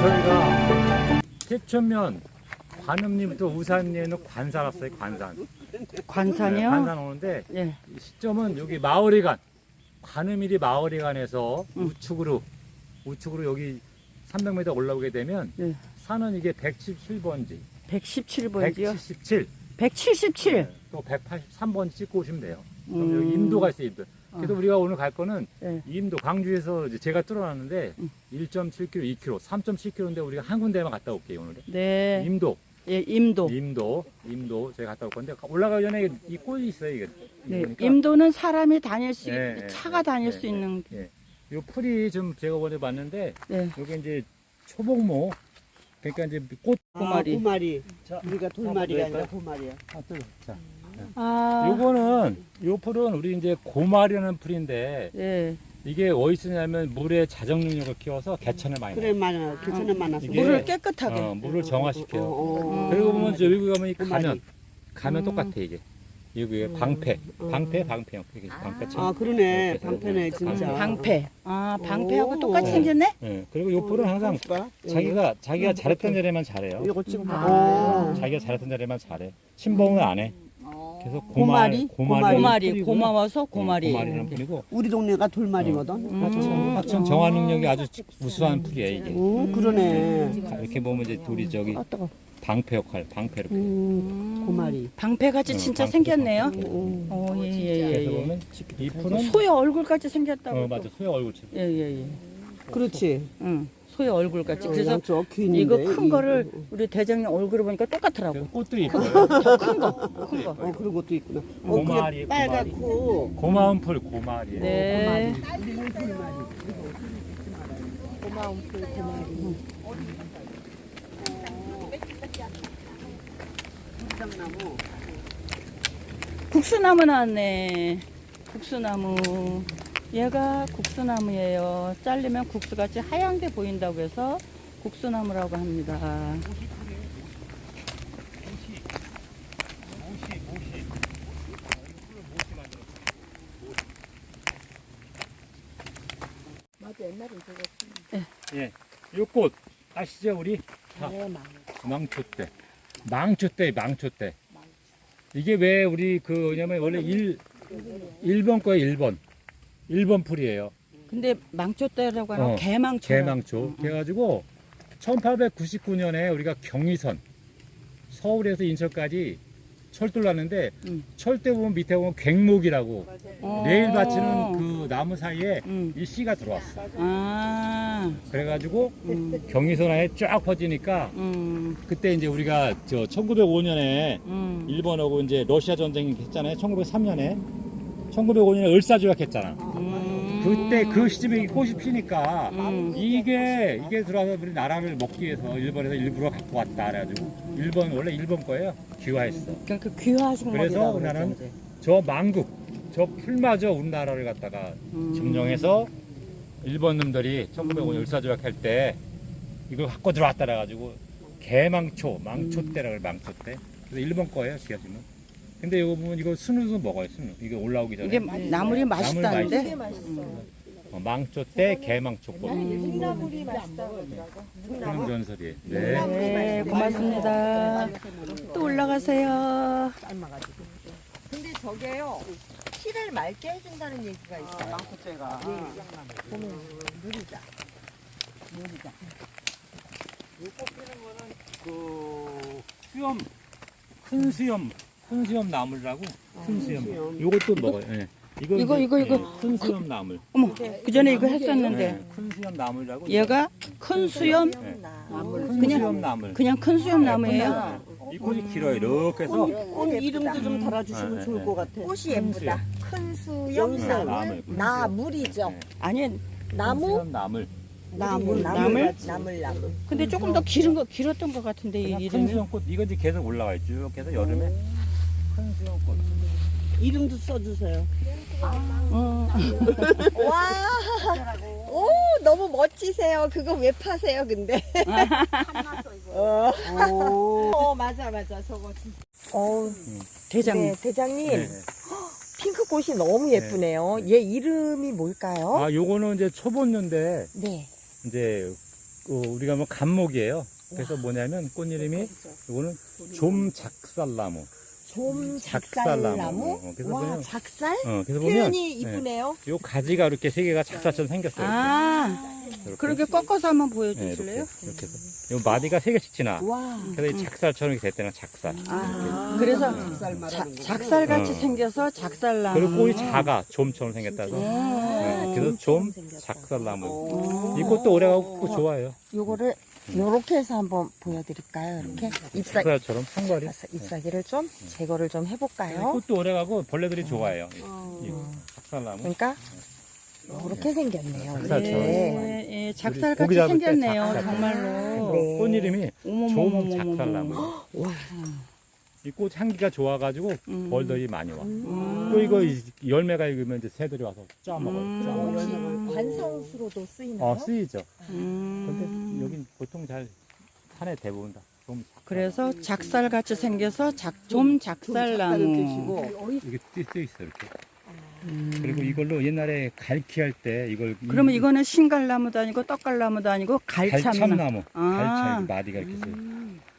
저희가 태천면 관음리부터 우산리에는 관산 왔어요 관산 관산이요? 네, 관산 오는데 예. 이 시점은 여기 마을이간 관음일이 마을이간에서 음. 우측으로 우측으로 여기 300m 올라오게 되면 예. 산은 이게 117번지 117번지요? 177 177. 또 183번 찍고 오시면 돼요 그럼 음. 여기 임도가 있어요 임도 그래서 어. 우리가 오늘 갈 거는 예. 임도 광주에서 이제 제가 뚫어놨는데 음. 1.7km, 2km, 3.7km인데 우리가 한 군데만 갔다 올게요 오늘. 네. 임도, 예, 임도. 임도, 임도 저희 갔다 올 건데 올라가기 전에 이 꼴이 있어요 이게. 네. 보니까 임도는 사람이 다닐 수, 예, 예, 차가 다닐 예, 수 예. 있는. 이 풀이 좀 제가 오늘 봤는데 네. 여기 이제 초복모 그러니까 이제 꽃 고마리. 아, 고마리. 자, 우리가 돌마리가 아니라 고마리야. 자, 아. 요거는 요 풀은 우리 이제 고마리라는 풀인데 예. 이게 어디 쓰냐면 물의 자정 능력을 키워서 개천을 많이 그래 많아. 괜찮아 많아서. 이게- 물을 깨끗하게. 어, 물을 정화시켜요. 어, 어, 어. 그리고 보면 저 여기 가면 이. 가면 가면 음. 똑같아 이게 여기 음. 방패 음. 방패 방패 이게 방패처럼 아 그러네. 이렇게 방패네 해서 진짜. 방패. 아, 방패하고 오. 똑같이 생겼네? 예, 그리고 요 풀은 항상 봐. 자기가 자기가 음, 잘했던 이렇게. 자리만 잘해요 이거 지금 아. 아. 자기가 잘했던 자리만 잘해 침범을 안해 그래서 고마리? 고마리 고마리. 풀이고요. 고마워서 고마리. 어, 고마리라는 풀이고 우리 동네가 돌마리거든. 음. 하천 하천 정화 능력이 아주 우수한 풀이에요 이게 오 그러네. 이렇게 보면 이제 둘이 저기 아 뜨거. 방패 역할 방패 이렇게 음, 고마리. 방패같이 어, 진짜 방패, 생겼네요. 방패. 음. 어, 예, 예, 예. 그래서 예. 보면 이 풀은 소의 얼굴같이 생겼다고. 어 맞아 소의 얼굴처럼 예, 예, 예. 그렇지. 응. 소의 얼굴 같이. 어, 그래서 양쪽 귀 있는데. 이거 큰 이- 거를 우리 대장님 얼굴을 보니까 똑같더라고. 꽃도 이뻐요 큰 거, 큰 거. 어 그런 것도 있구나. 어 고마리, 그게 빨갛고. 고마운 풀 고마리 네. 고마운 풀 고마리. 나무 국수나무 나왔네. 국수나무. 얘가 국수나무예요. 잘리면 국수같이 하얀 게 보인다고 해서 국수나무라고 합니다. 예, 요 꽃 아시죠 우리? 자, 망초 때, 망초 때, 망초 때. 이게 왜 우리 그 뭐냐면 원래 1 1번 거에 1번, 1번 풀이에요. 근데 망초대라고 하는 어, 개망초. 개망초. 그래가지고 1899년에 우리가 경의선 서울에서 인천까지 철도를 놨는데 음. 철대 보면 밑에 보면 갱목이라고 어. 레일 받치는 그 나무 사이에 음. 이 씨가 들어왔어. 아. 그래가지고 음. 경의선 안에 쫙 퍼지니까 음. 그때 이제 우리가 저 1905년에 음. 일본하고 이제 러시아 전쟁이 했잖아요. 1903년에 1905년에 을사 조약했잖아. 음. 그때 그 시점에 이 꽃이 피니까 음. 이게 이게 들어와서 우리 나라를 먹기 위해서 일본에서 일부러 갖고 왔다 그래가지고 일본 원래 일본 거예요. 귀화했어. 그러니까 그 귀화하신 그래서 나는 그랬죠, 저 망국 저 풀마저 우리나라를 갖다가 음. 점령해서 일본 놈들이 1905년 을사조약 할 때 이걸 갖고 들어왔다 그래가지고 개망초 망초 때라고 그래 망초 때 그래서 일본 거예요 기하시면 근데 이거 보면 이거 순우도 먹어요 순우 이거 올라오기 전에 이게 나물이 맛있다는데. 어, 망초 때 개망초 꽃 콩나물이 맛있다고 그러더라고. 그런 전설이에요 네. 네, 고맙습니다. 또 올라가세요. 삶아가지고. 근데 저게요. 피를 맑게 해준다는 얘기가 있어요. 망토째가. 보면 누리자. 누리자. 요꽃 피는 거는 그 수염 큰 수염 큰 수염 나물이라고 큰 수염 수염. 요것도 먹어요 예. 이거 이거, 이제, 이거, 이거. 예, 큰 수염 나물 어머, 그 전에 이거 했었는데. 예, 큰 수염 나물이라고 얘가 큰 수염, 나물. 큰 그냥- 수염 나물 그냥 큰 수염 나무예요. 이 꽃이 길어요 이렇게 해서 꽃 이름도 좀 달아주시면 네, 좋을 네. 것 같아. 꽃이 예쁘다. 큰 수염. 나물. 나물. 나 물이죠. 네. 아니, 큰 나무. 수염 나물 나물, 나물? 나물 나물. 근데 조금 더 길은 거, 길었던 것 같은데, 이 그냥 큰 이름이. 수염 꽃 이거 이제 계속 올라와요 쭉 해서 여름에 큰 수염 꽃 이름도 써주세요. 어, 와. 오 너무 멋지세요. 그거 왜 파세요, 근데? 어. 어, 맞아, 맞아. 저거 진짜. 어, 대장님. 네, 대장님. 네. 핑크 꽃이 너무 예쁘네요. 얘 이름이 뭘까요? 아, 요거는 이제 초본류인데 네. 이제 그 우리가 뭐 감목이에요. 그래서 뭐냐면 꽃 이름이 요거는 좀 작살나무. 좀 작살나무. 작살나무? 어, 그래서 와, 보면- 작살? 어, 그래서 보면 표현이 이쁘네요. 요 가지가 이렇게 세 개가 작살처럼 생겼어요. 아, 이렇게. 그렇게 꺾어서 한번 네, 보여주실래요? 이렇게, 이렇게 해서. 요 마디가 세 개씩 지나. 와. 그래서 이 작살처럼 이렇게 됐다는 작살. 아, 그래서 작살 말하는 거. 작살 같이 어. 생겨서 작살나무. 그리고 꽃이 작아. 좀처럼 생겼다고. 음. 네, 그래서 좀. 작살나무. 이 꽃도 오래가고 꽃 좋아요. 요거를 요렇게 해서 한번 보여드릴까요? 이렇게 잎사, 작살처럼 상거리. 잎사귀를 좀 제거를 좀 해볼까요? 꽃도 오래가고 벌레들이 좋아해요. 이- 어. 이 작살나무. 그러니까 이렇게 생겼네요. 작살처럼. 예, 예, 작살 고기 같이 잡을 때 생겼네요, 작살. 정말로. 네. 꽃 이름이 좀 어머머머머머. 작살나무. 와. 이 꽃 향기가 좋아가지고 음. 벌들이 많이 와. 음. 또 이거 이- 열매가 익으면 이제 새들이 와서 짜 먹어요. 음. 짜먹어요. 혹시 관상수로도 쓰이나요? 어, 쓰이죠. 음. 근데 여긴 보통 잘 산에 대부분 다 좀. 그래서 작살 같이 생겨서 작, 좀 작살나무. 드시고 이게 띄- 띄어 있어 이렇게. 음. 그리고 이걸로 옛날에 갈퀴 할 때 이걸 그러면 이- 이거는 신갈나무도 아니고 떡갈나무도 아니고 갈참나무. 갈참나무. 아. 갈참 마디가 이렇게 있어요.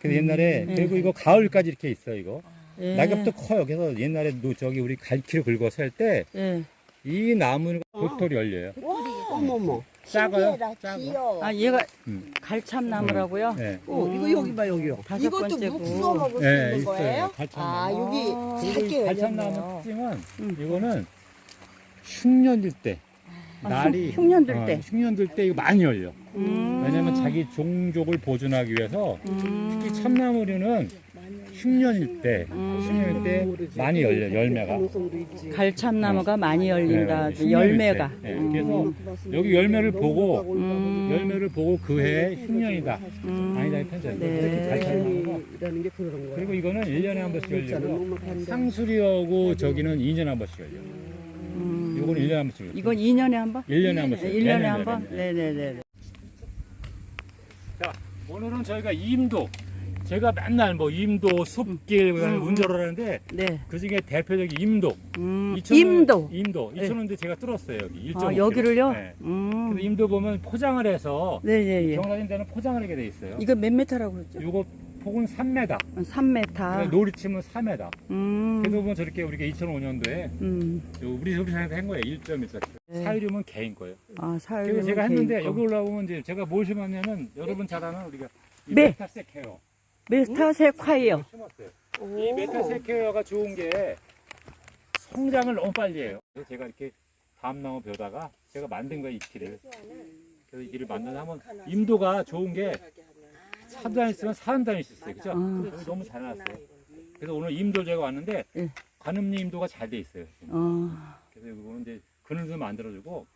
그래서 옛날에 네. 그리고 이거 가을까지 이렇게 있어 이거. 예. 낙엽도 커요. 그래서 옛날에 노- 저기 우리 갈퀴를 긁어서 할 때 이 예. 나무가 도토리 열려요. 어머머. 작아요. 신기해라, 작아. 귀여워. 아, 얘가 음. 갈참나무라고요? 네. 어 이거 여기 봐 여기요. 다섯 이것도 번째고. 묵수어 먹을 수 네, 있는 있어요. 거예요? 갈참나무. 아, 여기. 그리고 이 갈참나무 열렸네요. 특징은 음. 이거는 흉년일 때 아, 날이 흉- 흉년들 어, 때. 흉년 들 때 이거 많이 열려. 음. 왜냐면 자기 종족을 보존하기 위해서 음. 특히 참나무류는 흉년일 때 음. 흉년일 때 많이 열려 열매가. 갈참나무가 많이 열린다. 네, 네, 열매가. 때. 네, 음. 그래서 여기 열매를 보고 음. 열매를 보고 그해 흉년이다. 음. 아니다 이 편지. 네. 게 그런 거야. 그리고 이거는 1년에 한 번씩 열리고. 상수리하고 저기는 2년에 한 번씩 열려. 음. 이거는 1년에 한 번씩. 이건 2년에 한 번? 1년에 한 번씩. 네, 1년에 네네네, 한 번? 네네. 네네네. 자, 오늘은 저희가 임도. 제가 맨날 뭐 임도, 숲길 음. 운전을 하는데 네. 그 중에 대표적인 임도. 음. 2,000원 임도. 임도. 네. 2,000원인데 제가 뚫었어요, 여기. 1.5 아, 여기를요? 네. 음. 임도 보면 포장을 해서 네네예. 경사진 데는 포장을 하게 돼 있어요. 이거 몇 메타라고 그랬죠? 요거 폭은 3m. 3메타. 놀이 치면 4m. 음. 그래서 보면 저렇게 우리가 2005년도에 음. 우리 소비자한테 한 거예요. 1.1cm. 네. 사유림은 개인 거예요. 아, 살. 그래서 제가 했는데 여기 올라오면 이제 제가 뭘 심었냐면 여러분 잘 아는 우리가 이 네. 메타세케어 메타세콰이어. 심었어요. 이 메타세케어가 좋은 게 성장을 너무 빨리 해요. 그래서 제가 이렇게 밤나무 벼다가 제가 만든 거예요, 이 길을. 그래서 이 길을 만들면 임도가 좋은 게 사도 다닐 수면 사람 다닐 수 있어요. 그죠? 아. 그래서 너무 잘 나왔어요. 그래서 오늘 임도 제가 왔는데 예. 관음리 임도가 잘 돼 있어요. 지금. 어. 그래서 이거 이제 그늘도 만들어주고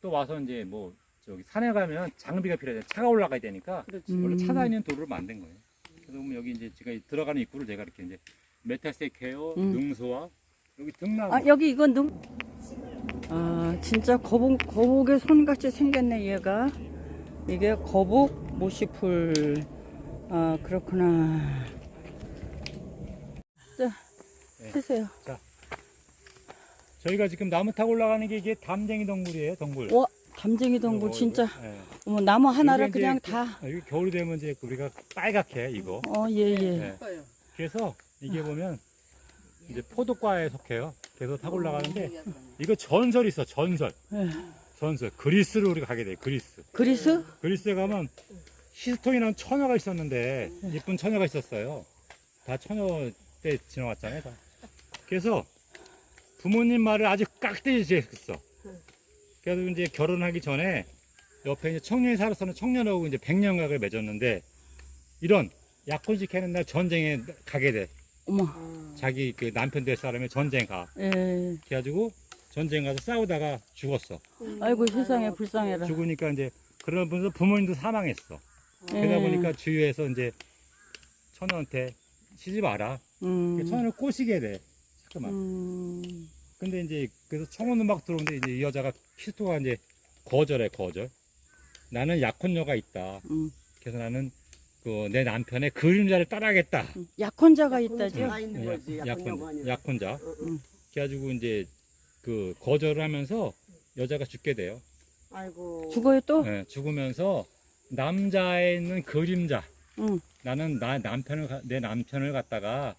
또 와서 이제 뭐 저기 산에 가면 장비가 필요해. 차가 올라가야 되니까 원래 차 음. 다니는 도로를 만든 거예요. 그래서 보면 여기 이제 제가 들어가는 입구를 제가 이렇게 이제 메타세케어, 음. 능소와 여기 등나무. 아, 여기 이건 눈. 아, 진짜 거북, 거북의 손같이 생겼네, 얘가. 이게 거북 모시풀. 아, 그렇구나. 자, 네. 해세요. 저희가 지금 나무 타고 올라가는 게 이게 담쟁이 동굴이에요, 동굴. 와, 담쟁이 동굴 요거, 진짜. 예. 어머, 나무 하나를 이게 이제 그냥 그- 다. 아, 여기 겨울이 되면 이제 우리가 빨갛게 이거. 어, 예, 예. 네. 그래서 이게 보면 이제 포도과에 속해요. 그래서 타고 올라가는데 이거 전설이 있어, 전설. 예. 전설. 그리스로 우리가 가게 돼요, 그리스. 그리스? 그리스에 가면 히스톤이라는 처녀가 있었는데 예쁜 처녀가 있었어요. 다 처녀 때 지나왔잖아요. 다. 그래서 부모님 말을 아주 깍듯이 했어. 그래서 이제 결혼하기 전에 옆에 이제 청년이 살았었는 청년하고 이제 백년각을 맺었는데 이런 약혼식 하는 날 전쟁에 가게 돼. 어머, 자기 그 남편 될 사람이 전쟁 가. 예. 그래가지고 전쟁 가서 싸우다가 죽었어. 아이고, 세상에 불쌍해라. 죽으니까 이제 그런 분서 부모님도 사망했어. 그러다 예. 보니까 주위에서 이제 처녀한테 시집 와라. 음. 처녀를 꼬시게 돼. 잠깐만. 음. 근데 이제 그래서 청혼은 막 들어오는데 이제 이 여자가 키스토가 이제 거절해 거절. 나는 약혼녀가 있다. 음. 그래서 나는 그 내 남편의 그림자를 따라하겠다. 약혼자가 있다죠. 나 있는 거지. 약혼 약혼. 약혼자. 응. 그래가지고 이제 그 거절을 하면서 여자가 죽게 돼요. 아이고. 죽어요 또? 예, 죽으면서 남자에 있는 그림자. 응. 나는 나 남편을 가- 내 남편을 갖다가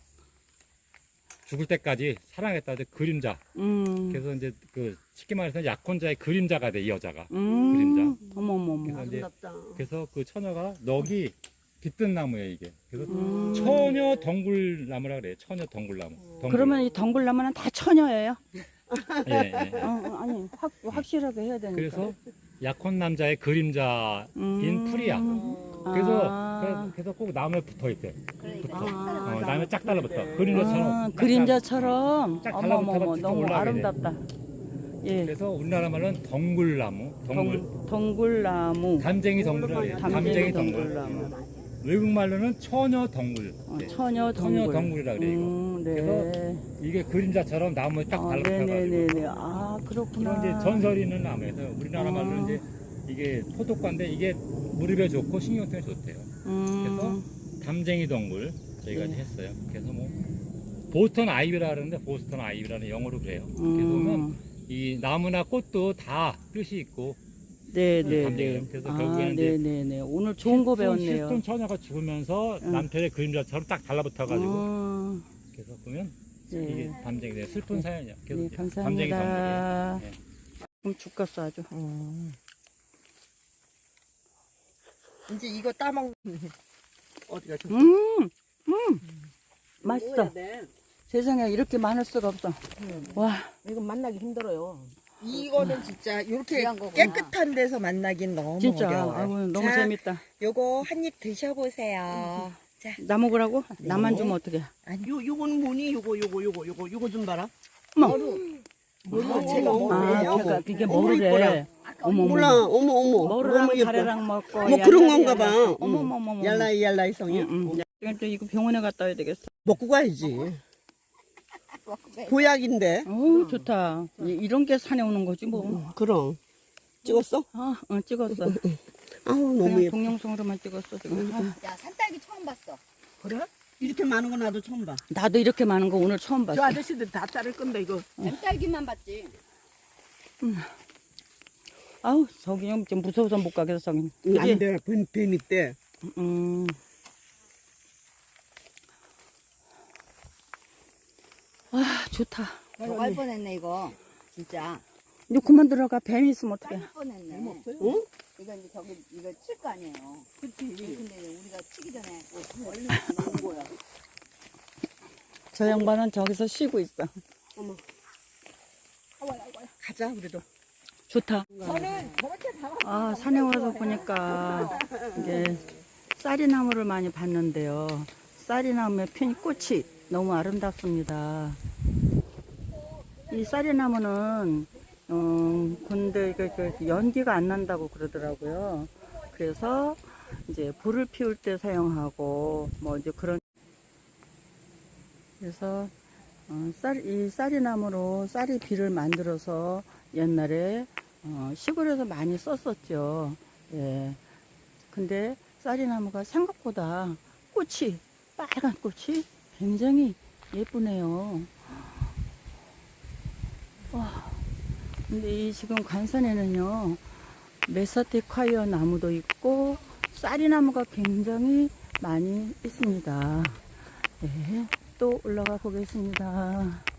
죽을 때까지 사랑했다. 그 그림자. 음. 그래서 이제 그 쉽게 말해서 약혼자의 그림자가 돼 이 여자가. 음. 그림자. 어머머머. 그래서 이제 아름답다. 그래서 그 처녀가 넋이 깃든 나무예요 이게. 그래서 음. 처녀 덩굴나무라 그래요. 처녀 덩굴나무. 덩굴. 그러면 이 덩굴나무는 다 처녀예요? 예, 예, 예. 어, 어, 아니 확 확실하게 해야 되니까. 그래서 약혼 남자의 그림자인 음. 풀이야. 그래서 아. 그래서, 그래서 꼭 나무에 붙어 있대. 그러니까 붙어. 아. 어, 나무에 짝 달라붙어. 그림자처럼. 아, 짝 그림자처럼 짝 어머머머 달라붙어서 너무. 아름답다. 예. 그래서 우리나라 말로는 덩굴나무, 덩굴. 덩, 덩굴나무. 담쟁이 해요. 담쟁이 덩굴. 덩굴나무. 외국 말로는 처녀 덩굴. 어, 예. 처녀 덩굴. 처녀 덩굴이라 그래, 이거. 음, 네. 그래서 이게 그림자처럼 나무에 딱 아, 달라붙어가지고. 네네네네. 아 그렇구나. 이런 이제 전설이 있는 나무에서 우리나라 아. 말로는 이제 이게 포도과인데 이게 무릎에 좋고 신경통에 좋대요. 음, 담쟁이 덩굴 저희가 네. 했어요. 그래서 뭐 보스턴 아이비라 그러는데 보스턴 아이비라는 영어로 그래요. 그래서 보면 음. 이 나무나 꽃도 다 뜻이 있고 네네네. 담쟁이요. 그래서 아, 결국에는 이제 네네네. 오늘 좋은 거 배웠네요. 실존 처녀가 죽으면서 응. 남편의 그림자처럼 딱 달라붙어가지고 음, 그래서 보면 네. 이게 담쟁이 네, 슬픈 사연이야. 그래서 네, 이제 담쟁이 감사합니다. 덩굴이에요. 네. 그럼 죽겠어 아주. 이제 이거 따먹. 어디가 좋 음, 음, 맛있어. 세상에 이렇게 많을 수가 없어. 와, 이건 만나기 힘들어요. 이거는 진짜 이렇게 귀한 거구나. 깨끗한 데서 만나긴 너무 진짜. 어려워요. 아이고, 너무 자, 재밌다. 요거 한 입 드셔보세요. 자, 나 먹으라고? 네. 나만 주면 어떡해? 요 요건 뭐니? 요거 요거 요거 요거 요거 좀 봐라. 어머. 어머, 제가 어머, 아, 뭐예요? 그러니까 이게 어머, 뭐래? 이뻐라. 어머, 몰라. 어머 어머. 예뻐. 가래랑 먹고. 뭐 그런 건가 봐. 얄라리. 어머머머머. 얄라이 얄라이 성이. 응, 응. 지금 또 이거 병원에 갔다 와야 되겠어. 먹고 가야지. 보약인데. 어, 좋다. 이- 이런 게 산에 오는 거지 뭐. 그럼. 찍었어? 아, 응, 찍었어. 아우 너무 그냥 예뻐. 동영상으로만 찍었어 지금. 아, 야, 산딸기 처음 봤어. 그래? 이렇게 많은 거 나도 처음 봐. 나도 이렇게 많은 거 오늘 처음 저 봤어. 아저씨들 다 자를 건데 이거. 산딸기만 봤지. 아우, 저기 좀 무서워서 못 가겠어, 저기. 안 돼. 뱀, 뱀 있대. 음. 와, 좋다. 저갈 뻔했네, 이거. 진짜. 이제 그만 들어가. 뱀이 있으면 어떡해. 갈 뻔했네. 응? 이거 이제 저기, 이거 칠 거 아니에요. 그치. 근데 우리가 치기 전에 뭐 얼른 넣는 거야. 저 양반은 저기서 쉬고 있어. 가자 우리도. 좋다. 저는 저렇게 다 아, 산에 와서 보니까 이게 쌀이나무를 많이 봤는데요. 쌀이나무의 핀 꽃이 너무 아름답습니다. 이 쌀이나무는 음, 근데 이게 그 연기가 안 난다고 그러더라고요. 그래서 이제 불을 피울 때 사용하고 뭐 이제 그런 그래서 어, 쌀, 이 쌀이나무로 쌀이 비를 만들어서 옛날에 어, 시골에서 많이 썼었죠. 예. 근데 쌀이나무가 생각보다 꽃이, 빨간 꽃이 굉장히 예쁘네요. 와. 근데 이 지금 관산에는요, 메사티콰이어 나무도 있고, 쌀이나무가 굉장히 많이 있습니다. 예. 또 올라가 보겠습니다.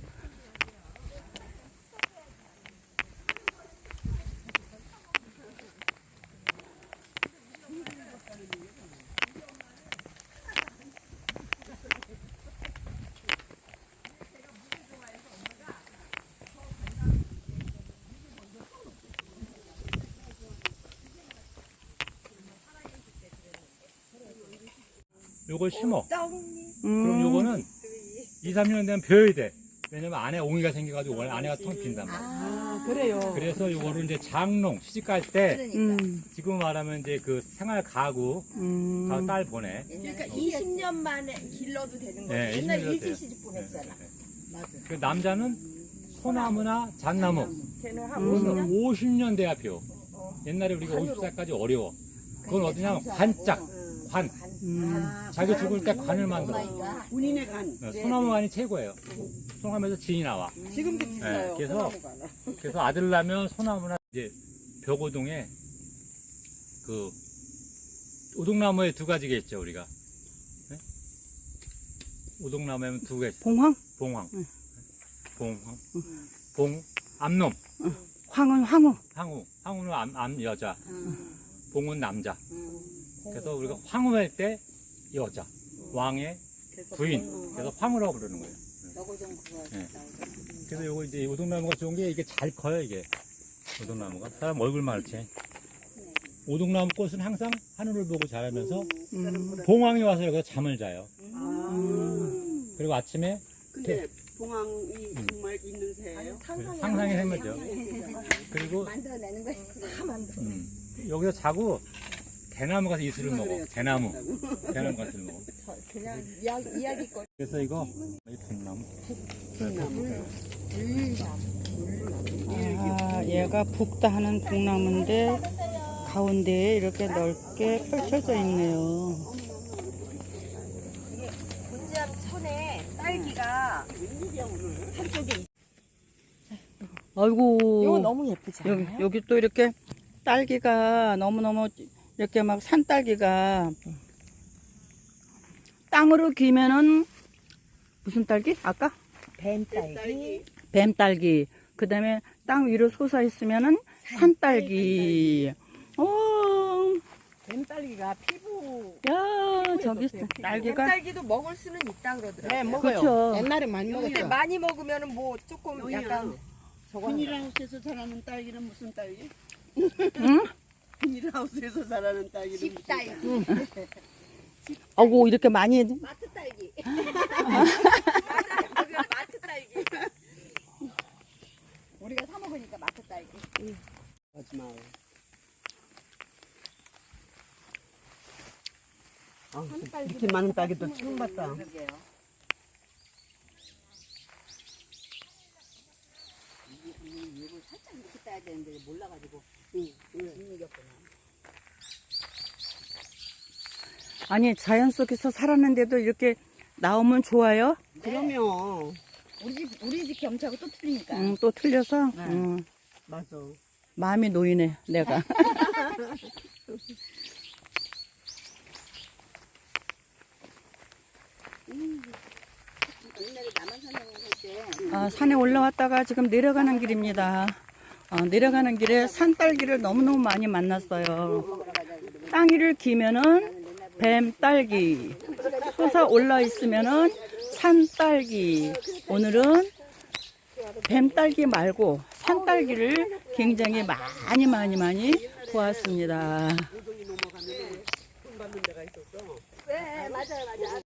요걸 심어. 음, 그럼 요거는 2, 3년 되면 벼야 돼. 왜냐면 안에 옹이가 생겨가지고 원래 안에가 텅 빈단 말이야. 아 그래요. 그래서 요거를 이제 장롱 시집갈 때 그러니까. 음, 지금 말하면 이제 그 생활 가구 음. 가- 딸 보내. 그러니까 20년 만에 길러도 되는 거예요. 네, 옛날 20년 일제 때. 시집 보냈잖아. 맞아. 그 남자는 소나무나 잣나무. 걔는 한 음. 50년 돼야 펴. 옛날에 우리가 50살까지 어려워. 그건 어디냐면 관짝, 관. 음. 자기 죽을 때 관을 만들어. 군인의 간. 어, 소나무 관이 최고예요. 소나무에서 진이 나와. 지금도 네, 그래서 그래서 아들 낳으면 소나무나 이제 벽오동에 그 오동나무에 두 가지가 있죠 우리가. 네? 오동나무에는 두 개. 봉황? 봉황, 응. 봉황, 봉 암놈, 황은 황후. 황후, 황후는 암, 암 여자, 봉은 남자. 그래서 우리가 황후할 때 여자, 왕의 부인. 그래서 황후라고 부르는 거예요. 좀 그거 네. 그래서 요거 이제 오동나무가 좋은 게 이게 잘 커요 이게 오동나무가 사람 얼굴만 이렇게 오동나무 꽃은 항상 하늘을 보고 자라면서 음. 봉황이 와서 여기서 잠을 자요 음. 그리고 아침에 근데 봉황이 정말 있는 새예요? 상상의 생물죠 그리고 만들어내는 거야. 다 만들어. 음, 여기서 자고 대나무 가서 이슬을 먹어 대나무 대나무 가서 먹어 그냥 이야기, 이야기거리. 그래서 이거 이 백나무 아, 얘가 북다 하는 북나무인데 가운데에 이렇게 넓게 펼쳐져 있네요. 본지암 천에 딸기가 한쪽에 아이고. 이거 너무 예쁘지 않아요? 여기, 여기 또 이렇게 딸기가 너무너무 이렇게 막 산딸기가 땅으로 기면은 무슨 딸기? 아까? 뱀딸기 뱀딸기. 그 다음에 땅 위로 솟아 있으면은 산딸기. 어, 뱀딸기가 피부 야, 저기 딸기가. 뱀딸기도 먹을 수는 있다 그러더라고요 네, 먹어요. 그쵸. 옛날에 많이 근데 먹었어. 많이 먹으면은 뭐 조금 약간 저거 비닐하우스에서 자라는 딸기는 무슨 딸기? 응? 비닐하우스에서 자라는 딸기는 무슨 딸기? 집딸기. 아고, 이렇게 많이. 마트 딸기. 마트 딸기 우리가 사 먹으니까 마트 딸기. 하지 마. 아, 이렇게 많은 딸기도 처음 봤다. 그러게요. 이- 이- 이걸 살짝 이렇게 따야 되는데 몰라가지고 이겼구나. 아니, 자연 속에서 살았는데도 이렇게 나오면 좋아요? 그러면 우리 집 우리 집 경치하고 또 틀리니까. 응, 또 틀려서? 네. 응, 맞아. 마음이 놓이네, 내가. 옛날에 아, 산에 올라왔다가 지금 내려가는 길입니다. 어, 내려가는 길에 산딸기를 너무너무 많이 만났어요. 땅 위를 기면은 뱀 딸기, 솟아 올라 있으면은 산 딸기. 오늘은 뱀 딸기 말고 산 딸기를 굉장히 많이 많이 많이 보았습니다. 네 맞아요 맞아요.